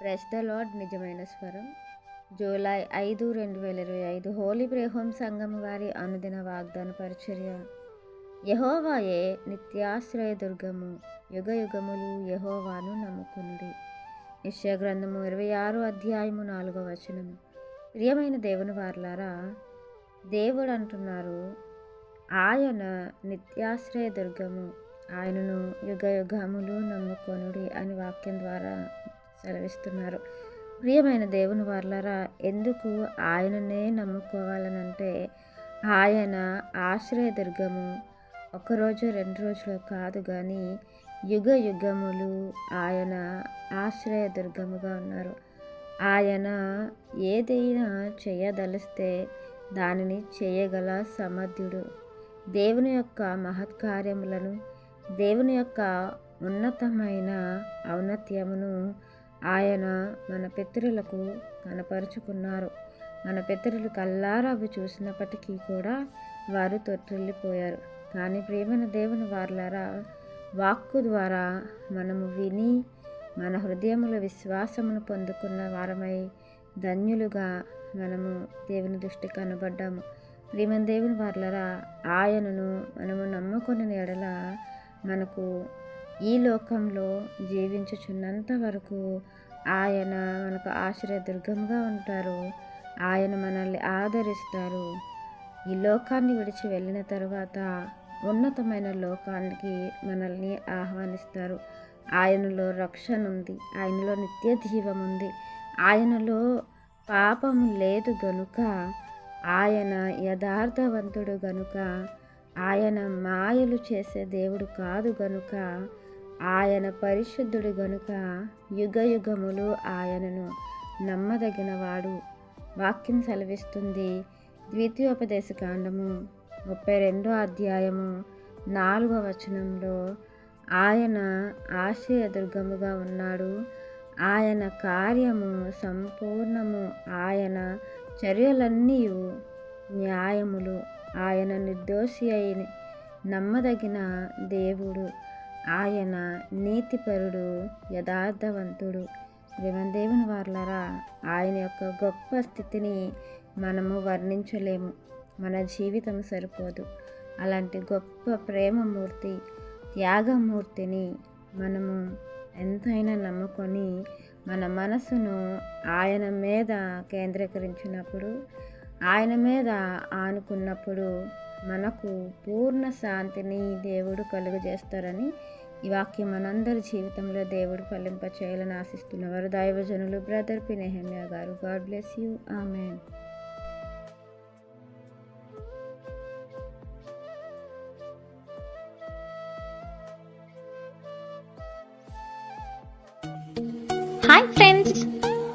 Press the lord నిజమైన స్వరం. July ఐదు రెండు వేల ఇరవై ఐదు హోలీ ప్రేహోం సంఘం వారి అనుదిన వాగ్దాన పరిచర్య. యహోవాయే నిత్యాశ్రయ దుర్గము యుగ యుగములు యహోవాను నమ్ముకునుడి. నిశ్చయ గ్రంథము ఇరవై ఆరు అధ్యాయము నాలుగో వచనం. ప్రియమైన దేవుని వార్లారా దేవుడు అంటున్నారు ఆయన నిత్యాశ్రయ దుర్గము ఆయనను యుగ యుగములు నమ్ముకొనుడి అని వాక్యం ద్వారా. సెలవిస్తున్నారు. ప్రియమైన దేవుని వర్లరా ఎందుకు ఆయననే నమ్ముకోవాలనంటే ఆయన ఆశ్రయ దుర్గము ఒకరోజు రెండు రోజులు కాదు కానీ యుగ యుగములు ఆయన ఆశ్రయ దుర్గముగా ఉన్నారు. ఆయన ఏదైనా చేయదలిస్తే దానిని చేయగల సమర్థుడు. దేవుని యొక్క మహత్కార్యములను దేవుని యొక్క ఉన్నతమైన ఔన్నత్యమును ఆయన మన పితరులకు కనపరుచుకున్నారు. మన పితరులు కల్లారా అవి చూసినప్పటికీ కూడా వారు తొట్టిల్లిపోయారు కానీ ప్రేమన దేవుని వార్లారా వాక్కు ద్వారా మనము విని మన హృదయముల విశ్వాసమును పొందుకున్న వారమై ధన్యులుగా మనము దేవుని దృష్టి కనబడ్డాము. ప్రేమన దేవుని వార్లరా ఆయనను మనము నమ్ముకున్న ఎడల మనకు ఈ లోకంలో జీవించుచున్నంత వరకు ఆయన మనకు ఆశ్రయదుర్గంగా ఉంటారు. ఆయన మనల్ని ఆదరిస్తారు. ఈ లోకాన్ని విడిచి వెళ్ళిన తర్వాత ఉన్నతమైన లోకానికి మనల్ని ఆహ్వానిస్తారు. ఆయనలో రక్షణ ఉంది. ఆయనలో నిత్య జీవం ఉంది. ఆయనలో పాపం లేదు గనుక ఆయన యథార్థవంతుడు గనుక ఆయన మాయలు చేసే దేవుడు కాదు గనుక ఆయన పరిశుద్ధుడు గనుక యుగ యుగములు ఆయనను నమ్మదగినవాడు. వాక్యం సెలవిస్తుంది ద్వితీయోపదేశ కాండము ముప్పై రెండో అధ్యాయము నాలుగవ వచనంలో ఆయన ఆశయదుర్గముగా ఉన్నాడు. ఆయన కార్యము సంపూర్ణము. ఆయన చర్యలన్నీ న్యాయములు. ఆయన నిర్దోషి అయిన నమ్మదగిన దేవుడు. ఆయన నీతిపరుడు యథార్థవంతుడు. దేవదేవుని వార్లరా ఆయన యొక్క గొప్ప స్థితిని మనము వర్ణించలేము. మన జీవితం సరిపోదు. అలాంటి గొప్ప ప్రేమమూర్తి త్యాగమూర్తిని మనము ఎంతైనా నమ్ముకొని మన మనసును ఆయన మీద కేంద్రీకరించినప్పుడు ఆయన మీద ఆనుకున్నప్పుడు మనకు పూర్ణ శాంతిని దేవుడు కలుగజేస్తారని ఈ వాక్యం మనందరి జీవితంలో దేవుడు ఫలింప చేయాలని ఆశిస్తున్నవారు దైవజనులు బ్రదర్ పినేహమ్య గారు. God bless you. Amen. Hi friends.